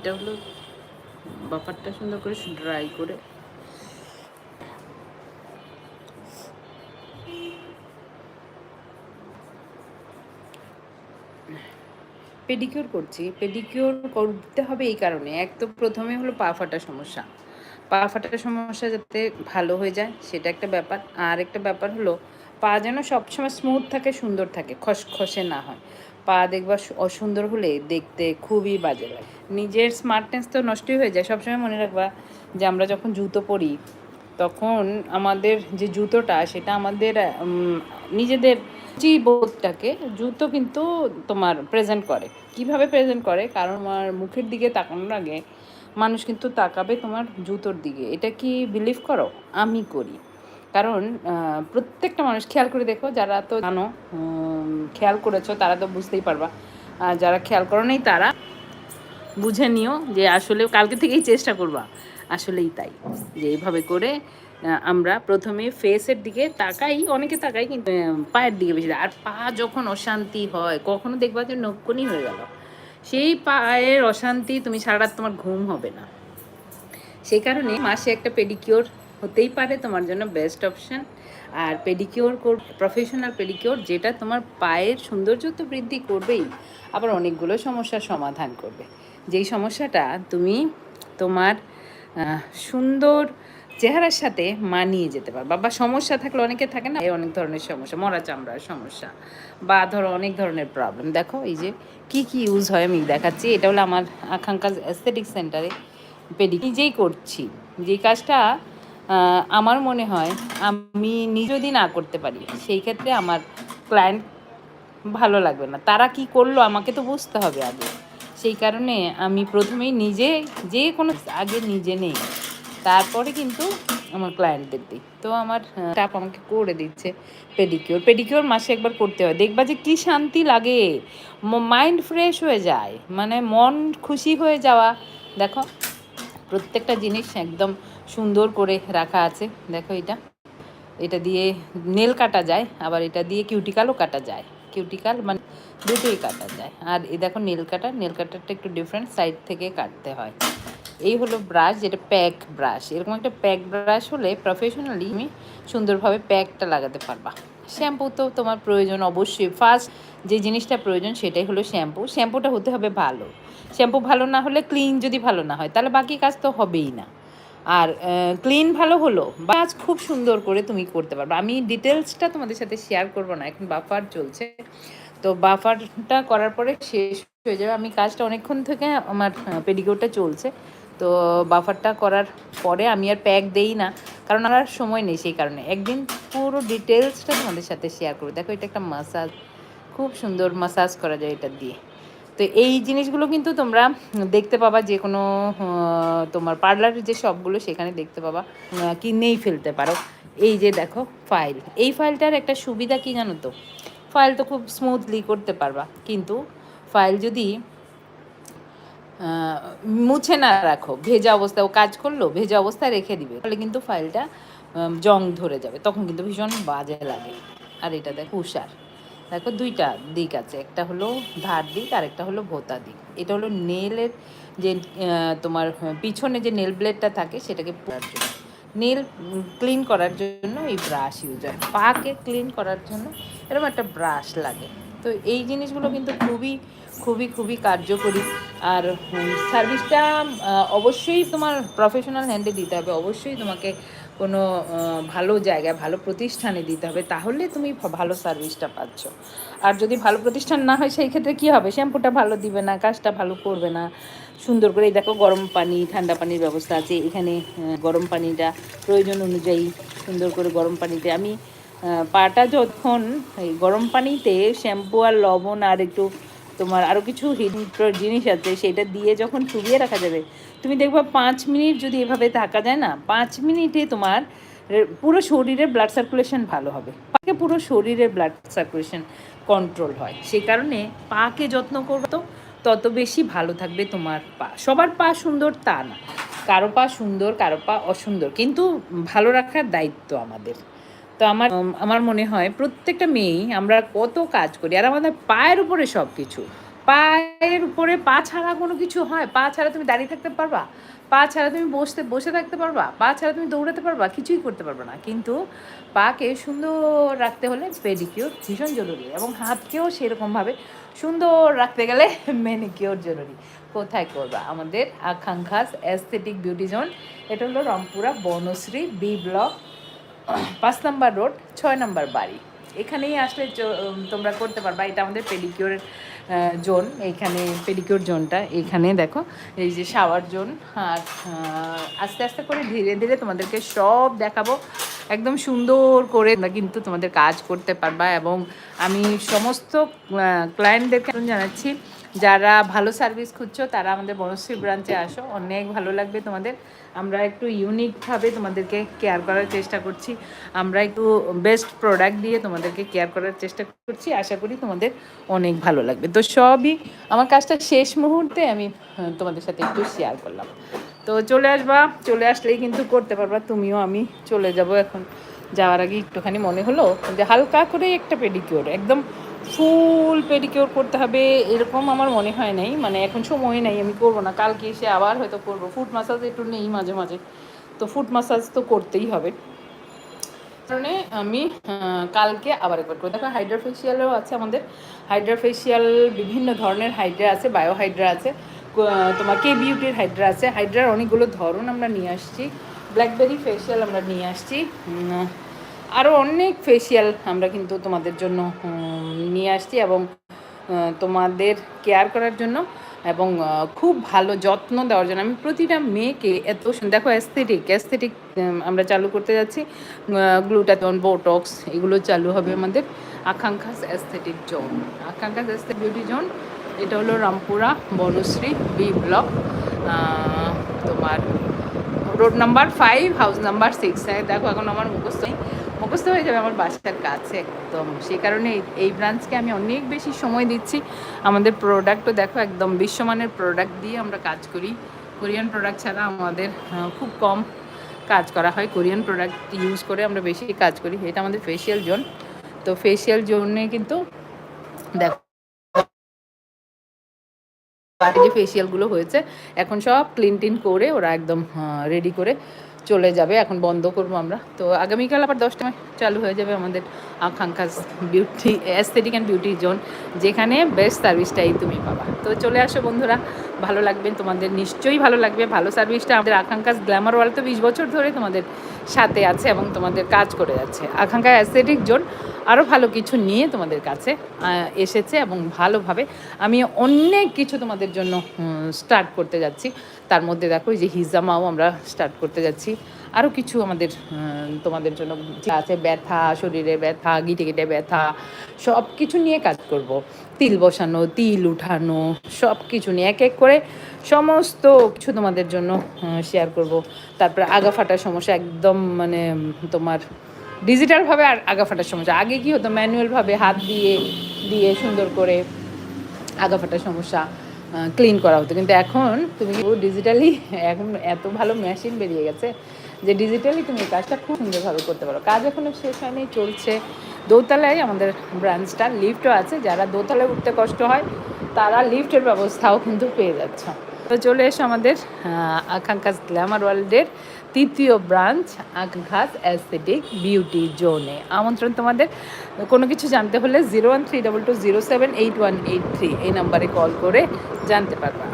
এটা হলো বাফারটা সুন্দর করে ড্রাই করে। পেডিকিউর করছি। পেডিকিউর করতে হবে এই কারণে। এক তো প্রথমে হলো পা ফাটা সমস্যা। পা ফাটার সমস্যা যাতে ভালো হয়ে যায়, সেটা একটা ব্যাপার। আর একটা ব্যাপার হলো, পা যেন সবসময় স্মুথ থাকে, সুন্দর থাকে, খসখসে না হয়। পা দেখবা অসুন্দর হলে দেখতে খুবই বাজে লাগে। নিজের স্মার্টনেস তো নষ্টই হয়ে যায়। সবসময় মনে রাখবা যে আমরা যখন জুতো পরি, তখন আমাদের যে জুতোটা, সেটা আমাদের নিজেদের বোধটাকে জুতো কিন্তু তোমার প্রেজেন্ট করে। কীভাবে প্রেজেন্ট করে? কারণ আমার মুখের দিকে তাকানোর আগে মানুষ কিন্তু তাকাবে তোমার জুতোর দিকে। এটা কি বিলিভ করো? আমি করি। কারণ প্রত্যেকটা মানুষ খেয়াল করে দেখো, যারা তো জানো খেয়াল করেছ, তারা তো বুঝতেই পারবা। আর যারা খেয়াল করো নেই, তারা বুঝে নিও যে আসলে কালকে থেকেই চেষ্টা করবা। আসলেই তাই। যে এইভাবে করে আমরা প্রথমে ফেসের দিকে তাকাই, অনেকে তাকাই কিন্তু পায়ের দিকে বেশি। আর পা যখন অশান্তি হয়, কখনো দেখবা যে নক্ষণই হয়ে গেল। সেই পায়ের অশান্তি তুমি সারা রাত তোমার ঘুম হবে না। সেই কারণে মাসে একটা পেডিকিওর হতেই পারে তোমার জন্য বেস্ট অপশন আর পেডিকিওর কর প্রফেশনাল পেডিকিওর যেটা তোমার পায়ের সৌন্দর্য তো বৃদ্ধি করবেই, আবার অনেকগুলো সমস্যার সমাধান করবে। যেই সমস্যাটা তুমি তোমার সুন্দর চেহারার সাথে মানিয়ে যেতে পারবা, বা সমস্যা থাকলে অনেকে থাকে না, এই অনেক ধরনের সমস্যা, মরা চামড়ার সমস্যা, বা ধরো অনেক ধরনের প্রবলেম দেখো, এই যে কি কি ইউজ হয় আমি দেখাচ্ছি, এটা হলো আমার আকাঙ্ক্ষা অ্যাস্থেটিক সেন্টারে পেডি নিজেই করছি। যে কাজটা আমার মনে হয় আমি নিজে যদি না করতে পারি, সেই ক্ষেত্রে আমার ক্লায়েন্ট ভালো লাগবে না। তারা কি করল আমাকে তো বুঝতে হবে আগে। সেই কারণে আমি প্রথমেই নিজে, যে কোনো আগে নিজে নেই। তারপরে কিন্তু আমার ক্লায়েন্টদের দিই। তো আমার স্টাফ আমাকে করে দিচ্ছে পেডিকিওর পেডিকিওর মাসে একবার করতে হয়। দেখবা যে কী শান্তি লাগে। মাইন্ড ফ্রেশ হয়ে যায়। মানে মন খুশি হয়ে যাওয়া। দেখো, প্রত্যেকটা জিনিস একদম সুন্দর করে রাখা আছে। দেখো এটা। এটা দিয়ে নেল কাটা যায়, আবার এটা দিয়ে কিউটিকালও কাটা যায়। কিউটিকাল মানে দুটোই কাটা যায়। আর এই দেখো নেল কাটা, নেল কাটারটা একটু ডিফারেন্ট সাইড থেকে কাটতে হয়। এই হলো ব্রাশ যেটা প্যাক ব্রাশ এরকম একটা প্যাক ব্রাশ হলে প্রফেশনালি তুমি সুন্দরভাবে প্যাকটা লাগাতে পারবা। শ্যাম্পু তো তোমার প্রয়োজন অবশ্যই। ফার্স্ট যে জিনিসটা প্রয়োজন সেটাই হলো শ্যাম্পু শ্যাম্পুটা হতে হবে ভালো। শ্যাম্পু ভালো না হলে ক্লিন যদি ভালো না হয়, তাহলে বাকি কাজ তো হবেই না। আর ক্লিন ভালো হলো বা কাজ খুব সুন্দর করে তুমি করতে পারবে। আমি ডিটেলসটা তোমাদের সাথে শেয়ার করব না, এখন বাফার চলছে। তো বাফারটা করার পরে শেষ হয়ে যাবে। আমি কাজটা অনেকক্ষণ থেকে আমার পেডিকিউরটা চলছে। তো বাফারটা করার পরে আমি আর প্যাক দেই না, কারণ আমার সময় নেই সেই কারণে। একদিন পুরো ডিটেলসটা তোমাদের সাথে শেয়ার করব। দেখো, এটা একটা মাসাজ খুব সুন্দর মাসাজ করা যায় এটা দিয়ে। তো এই জিনিসগুলো কিন্তু তোমরা দেখতে পাবা যে কোনো তোমার পার্লারের যে শপগুলো সেখানে দেখতে পাবা আহ, কিনেই ফেলতে পারো। এই যে দেখো ফাইল এই ফাইলটার একটা সুবিধা কি জানো তো? ফাইল তো খুব স্মুথলি করতে পারবা। কিন্তু ফাইল যদি মুছে না রাখো ভেজা অবস্থায় ও কাজ করল ভেজা অবস্থায় রেখে দিবে তাহলে কিন্তু ফাইলটা জং ধরে যাবে। তখন কিন্তু ভীষণ বাজে লাগে। আর এটা দেখো উষার দেখো দুইটা দিক আছে। একটা হলো ধার দিক আর একটা হলো ভোতা দিক। এটা হলো নেলের যে তোমার পিছনে যে নেল ব্লেডটা থাকে সেটাকে পড়ার জন্য। নেল ক্লিন করার জন্য এই ব্রাশ ইউজ হয়। পাকে ক্লিন করার জন্য এরকম একটা ব্রাশ লাগে। তো এই জিনিসগুলো কিন্তু খুবই খুবই খুবই কার্যকরী। আর সার্ভিসটা অবশ্যই তোমার প্রফেশনাল হ্যান্ডে দিতে হবে। অবশ্যই তোমাকে কোনো ভালো জায়গায়, ভালো প্রতিষ্ঠানে দিতে হবে, তাহলে তুমি ভালো সার্ভিসটা পাচ্ছ। আর যদি ভালো প্রতিষ্ঠান না হয়, সেই ক্ষেত্রে কী হবে? শ্যাম্পুটা ভালো দিবে না, কাজটা ভালো করবে না। সুন্দর করে দেখো গরম পানি, ঠান্ডা পানির ব্যবস্থা আছে। এখানে গরম পানিটা প্রয়োজন অনুযায়ী সুন্দর করে গরম পানিতে আমি পাটা যখন গরম পানিতে শ্যাম্পু আর লবণ আর একটু তোমার আরও কিছু জিনিস আছে, সেটা দিয়ে যখন চুবিয়ে রাখা যাবে, তুমি দেখবা পাঁচ মিনিট যদি এভাবে থাকা যায় না, পাঁচ মিনিটে তোমার পুরো শরীরের ব্লাড সার্কুলেশন ভালো হবে। পাকে পুরো শরীরের ব্লাড সার্কুলেশন কন্ট্রোল হয়। সেই কারণে পাকে যত্ন করবে তো, তত বেশি ভালো থাকবে তোমার পা। সবার পা সুন্দর তা না। কারও পা সুন্দর, কারও পা অসুন্দর। কিন্তু ভালো রাখার দায়িত্ব আমাদের। তো আমার আমার মনে হয় প্রত্যেকটা মেয়েই আমরা কত কাজ করি, আর আমাদের পায়ের উপরে সব কিছু পায়ের উপরে পা ছাড়া কোনো কিছু হয়, পা ছাড়া তুমি দাঁড়িয়ে থাকতে পারবা, পা ছাড়া তুমি বসতে, বসে থাকতে পারবা, পা ছাড়া তুমি দৌড়াতে পারবা, কিছুই করতে পারবে না। কিন্তু পাকে সুন্দর রাখতে হলে পেডিকিওর ভীষণ জরুরি এবং হাতকেও সেরকমভাবে সুন্দর রাখতে গেলে ম্যানিকিওর জরুরি। কোথায় করবা? আমাদের আকাঙ্ক্ষাস অ্যাস্থেটিক বিউটি জোন এটা হলো রংপুরা বনশ্রী বি ব্লক পাঁচ নাম্বার রোড, ছয় নাম্বার বাড়ি। এখানেই আসলে তোমরা করতে পারবা। এটা আমাদের পেডিকিওরের জোন। এইখানে পেডিকিওর জোনটা। এখানে দেখো, এই যে শাওয়ার জোন। আর আস্তে আস্তে করে ধীরে ধীরে তোমাদেরকে সব দেখাবো। একদম সুন্দর করে কিন্তু তোমাদের কাজ করতে পারবা। এবং আমি সমস্ত ক্লায়েন্টদেরকে জানাচ্ছি। যারা ভালো সার্ভিস খুঁজছো, তারা আমাদের বনশ্রী ব্রাঞ্চে আসো। অনেক ভালো লাগবে তোমাদের। আমরা একটু ইউনিকভাবে তোমাদেরকে কেয়ার করার চেষ্টা করছি। আমরা একটু বেস্ট প্রোডাক্ট দিয়ে তোমাদেরকে কেয়ার করার চেষ্টা করছি। আশা করি তোমাদের অনেক ভালো লাগবে। তো সবই আমার কাজটা শেষ মুহূর্তে আমি তোমাদের সাথে একটু শেয়ার করলাম। তো চলে আসবা, চলে আসলেই কিন্তু করতে পারবা। তুমিও আমি চলে যাব এখন। যাওয়ার আগে একটুখানি মনে হলো যে হালকা করে একটা পেডিকিওর একদম ফুল পেডিকিওর করতে হবে, এরকম আমার মনে হয় নাই। মানে এখন সময় নাই, আমি করব না। কালকে এসে আবার হয়তো করব। ফুট মাসাজ একটু নেই মাঝে মাঝে। তো ফুট মাসাজ তো করতেই হবে। কারণে আমি কালকে আবার একবার করে দেখো হাইড্রা ফেসিয়ালও আছে আমাদের। হাইড্রা ফেসিয়াল বিভিন্ন ধরনের হাইড্রা আছে বায়ো হাইড্রা আছে তোমার কে বিউটির হাইড্রা আছে। হাইড্রার অনেকগুলো ধরন আমরা নিয়ে আসছি। ব্ল্যাকবেরি ফেসিয়াল আমরা নিয়ে আসছি। আরও অনেক ফেসিয়াল আমরা কিন্তু তোমাদের জন্য নিয়ে আসছি এবং তোমাদের কেয়ার করার জন্য এবং খুব ভালো যত্ন দেওয়ার জন্য। আমি প্রতিটা মেয়েকে এত দেখো অ্যাস্থেটিক অ্যাস্থেটিক আমরা চালু করতে যাচ্ছি গ্লুটাথন বোটক্স এগুলো চালু হবে আমাদের Akankhas aesthetic zone Akankhas aesthetic beauty zone এটা হলো রামপুরা বনশ্রী বি ব্লক তোমার road number five house number six দেখো এখন আমার মুখস্থ মুখস্থ হয়ে যাবে আমার বাসার কাছে একদম। সেই কারণে এই- ব্রাঞ্চকে আমি অনেক বেশি সময় দিচ্ছি। আমাদের প্রোডাক্টও দেখো, একদম বিশ্বমানের প্রোডাক্ট দিয়ে আমরা কাজ করি। কোরিয়ান প্রোডাক্ট ছাড়া আমাদের খুব কম কাজ করা হয়। কোরিয়ান প্রোডাক্ট ইউজ করে আমরা বেশি কাজ করি। এটা আমাদের ফেসিয়াল জোন। তো ফেসিয়াল জোনে কিন্তু দেখো যে ফেসিয়ালগুলো হয়েছে, এখন সব ক্লিন টিন করে ওরা একদম রেডি করে চলে যাবে, এখন বন্ধ করব আমরা। তো আগামীকাল আবার দশটায় চালু হয়ে যাবে আমাদের Akankhas beauty aesthetic and beauty zone যেখানে বেস্ট সার্ভিসটাই তুমি পাবা। তো চলে আসো বন্ধুরা, ভালো লাগবে, তোমাদের নিশ্চয়ই ভালো লাগবে। ভালো সার্ভিসটা আমাদের আকাঙ্ক্ষাস গ্ল্যামার ওয়াল তো বিশ বছর ধরে তোমাদের সাথে আছে এবং তোমাদের কাজ করে যাচ্ছে। আকাঙ্ক্ষা অ্যাস্থেটিক জোন আরও ভালো কিছু নিয়ে তোমাদের কাছে এসেছে এবং ভালোভাবে আমি অনেক কিছু তোমাদের জন্য স্টার্ট করতে যাচ্ছি। তার মধ্যে দেখো যে হিজামাও আমরা স্টার্ট করতে যাচ্ছি। আরও কিছু আমাদের তোমাদের জন্য আছে, ব্যথা, শরীরে ব্যথা, গিটে গিটে ব্যথা সব কিছু নিয়ে কাজ করব। তিল বসানো, তিল উঠানো সব কিছু নিয়ে এক এক করে সমস্ত কিছু তোমাদের জন্য শেয়ার করব। তারপরে আগা ফাটার সমস্যা একদম মানে তোমার ডিজিটালভাবে আর আগা ফাটার সমস্যা আগে কি হতো ম্যানুয়ালভাবে হাত দিয়ে দিয়ে সুন্দর করে আগা ফাটার সমস্যা ক্লিন করা হতো। কিন্তু এখন তুমি ডিজিটালি এখন এত ভালো মেশিন বেরিয়ে গেছে যে ডিজিটালি তুমি কাজটা খুব সুন্দরভাবে করতে পারো। কাজ এখনও শেষ হয়নি, চলছে। দোতলায় আমাদের ব্রাঞ্চটা লিফটও আছে। যারা দোতলায় উঠতে কষ্ট হয়, তারা লিফটের ব্যবস্থাও কিন্তু পেয়ে যাচ্ছে। তো চলে এসো আমাদের আকাঙ্ক্ষা গ্ল্যামার ওয়ার্ল্ডের তৃতীয় ব্রাঞ্চ আকাঙ্ক্ষাস অ্যাসেটিক বিউটি জোনে। আমন্ত্রণ তোমাদের। কোনো কিছু জানতে হলে zero one three double two zero seven eight one eight three এই নাম্বারে কল করে জানতে পারবা।